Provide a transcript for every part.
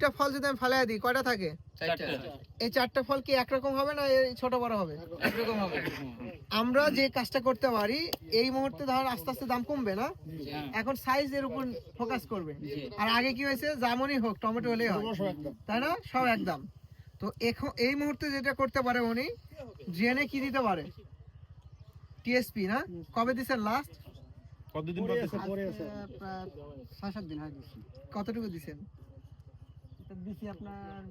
দুইটা ফল যদি আমি ফালাই দিই কয়টা থাকে? এই চারটা ফল কি একরকম হবে না এই ছোট বড় হবে? একরকম হবে। আমরা যে কাজটা করতে পারি এই মুহূর্তে ধর আস্তে আস্তে দাম কমবে না। এখন সাইজের উপর ফোকাস করবে। আর আগে কি হয়েছে? যেমনই হোক টমেটো হলেই হয়। তাই না? সব একদম। তো এখন এই মুহূর্তে যেটা করতে পারে উনি জিএনএ কি দিতে পারে? টিএসপি না? কবে দিছেন লাস্ট কতদিন পর দিছে? ছয় সাত দিন হয় কতটুকু দিছেন? এটা দিচ্ছি আপনার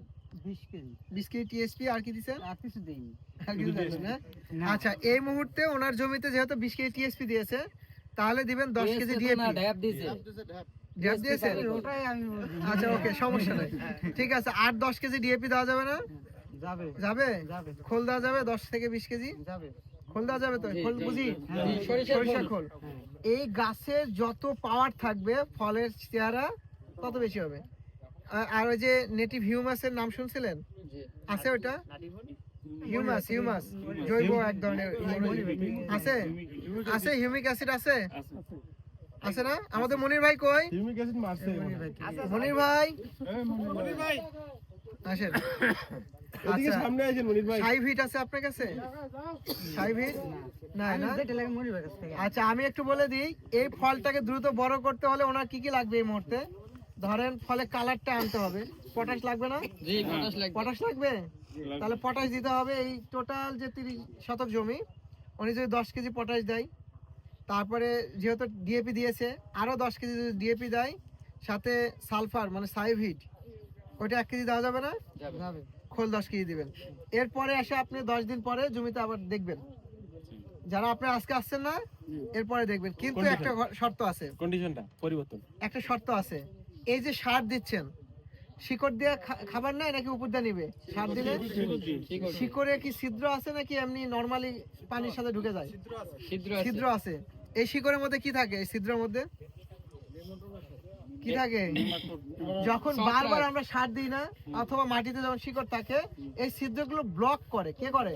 বিশ কেজি। বিশ কেজি টিএসপি আর কি দিছেন? আর কিছু দিইনি। আর কিছু দেননি না? আচ্ছা এই মুহূর্তে ওনার জমিতে যেহেতু বিশ কেজি টিএসপি দিয়েছে তাহলে দিবেন দশ কেজি ডিএপি। আচ্ছা ওকে সমস্যা নাই। ঠিক আছে আট দশ কেজি ডিএপি দেওয়া যাবে না? যাবে। যাবে? খোল দেওয়া যাবে দশ থেকে বিশ কেজি? যাবে। খোল দেওয়া যাবে তো? খোল বুঝি? সরিষার খোল। এই গাছের যত পাওয়ার থাকবে ফলের চেহারা তত বেশি হবে। আর ওই যে নেটিভ হিউমাসের নাম শুনছিলেন? আছে ওটা হিউমাস হিউমাস জৈব এক ধরনের আছে? আছে? হিউমিক অ্যাসিড আছে? আছে না? আমাদের মনির ভাই কই? হিউমিক অ্যাসিড মারছে মনির ভাই মনির ভাই? আসেন। এদিকে আচ্ছা। সামনে আছেন মনির ভাই। হিট আছে আপনার কাছে? হিট? না না? আচ্ছা আমি একটু বলে দিই এই ফলটাকে দ্রুত বড় করতে হলে ওনার কি কি লাগবে এই মুহূর্তে? ধরেন ফলে কালারটা আনতে হবে। পটাশ লাগবে না? পটাশ লাগবে। তাহলে পটাশ দিতে হবে এই টোটাল যে তিরিশ শতক জমি উনি যদি দশ কেজি পটাশ দেয় তারপরে যেহেতু ডিএপি দিয়েছে আরও দশ কেজি যদি ডিএপি দেয় সাথে সালফার মানে সাইভিট ওইটা এক কেজি দেওয়া যাবে না? যাবে। খোল দশ কেজি দিবেন। এরপরে এসে আপনি দশ দিন পরে জমিতে আবার দেখবেন। যারা আপনি আজকে আসছেন না এরপরে দেখবেন। কিন্তু একটা শর্ত আছে। কন্ডিশনটা পরিবর্তন। একটা শর্ত আছে। এই যে সার দিচ্ছেন শিকড় দিয়ে খাবার নাই নাকি উপর দিয়ে নিবে? সার দিলে? শিকড়ে কি ছিদ্র আছে নাকি এমনি নর্মালি পানির সাথে ঢুকে যায়? ছিদ্র ছিদ্র আছে। এই শিকড়ের মধ্যে কি থাকে? এই ছিদ্রের মধ্যে? কি থাকে? যখন বারবার আমরা সার দিই না অথবা মাটিতে যখন শিকড় থাকে এই ছিদ্রগুলো ব্লক করে। কে করে?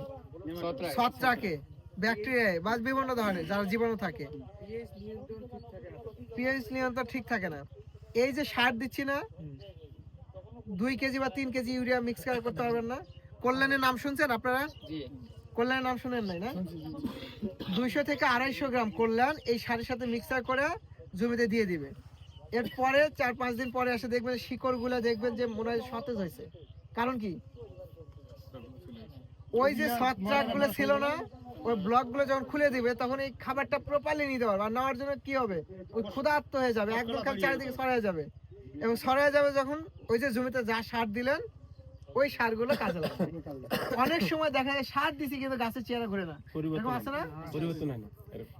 ছত্রাক। ছত্রাকে ব্যাকটেরিয়ায় বা বিভিন্ন ধরনের যারা জীবাণু থাকে। পিএইচ নিয়ন্ত্রণ ঠিক থাকে না। এই যে সার দিচ্ছি না দুই কেজি বা তিন কেজি ইউরিয়া মিক্স করতে পারবেন না। কল্যাণের নাম শুনছেন আপনারা? কল্যাণের নাম শুনেন নাই না? দুইশো থেকে আড়াইশো গ্রাম কল্যাণ এই সারের সাথে মিক্সার করে জমিতে দিয়ে দিবে। এরপরে চার পাঁচ দিন পরে এসে দেখবেন শিকড়গুলা দেখবেন যে মনে হয় সতেজ হয়েছে। কারণ কি? ওই যে ছত্রাকগুলো ছিল না ওই ব্লকগুলো যখন খুলে দিবে তখন এই খাবারটা প্রপারলি নিতে পারবে। আর নেওয়ার জন্য কি হবে? ওই ক্ষুধার্ত হয়ে যাবে একদম খালি চারিদিকে ছড়ায় যাবে। এবং ছড়ায় যাবে যখন ওই যে জমিতে যা সার দিলেন ওই সারগুলো কাজে লাগবে। অনেক সময় দেখা যায় সার দিছি কিন্তু গাছের চেহারা ঘুরে না। পরিবর্তন আছে না? পরিবর্তন হয় না।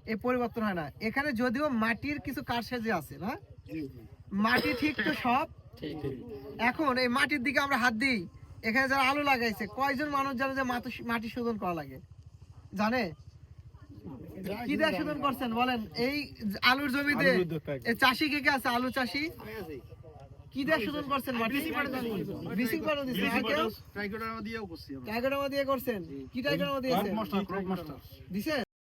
এই পরিবর্তন হয় না। এখানে যদিও মাটির কিছু কারসাজি আছে না? মাটি ঠিক তো সব? ঠিক এখন এই মাটির দিকে আমরা হাত দিই। এখানে যারা আলু লাগাইছে কয়জন মানুষ জানে যে মাটি- মাটি শোধন করা লাগে? জানে? কি করছেন? বলেন এই আলুর জমিতে চাষি কে কে আছে? আলু চাষি? কি দিয়ে শোধন করছেন মাটি? পাউডার দিছেন আর কেউ? ট্রাইকোডার্মা দিয়েও করছি আমরা। টাইগারামা দিয়ে করছেন? কি দিয়েছেন? দিছেন?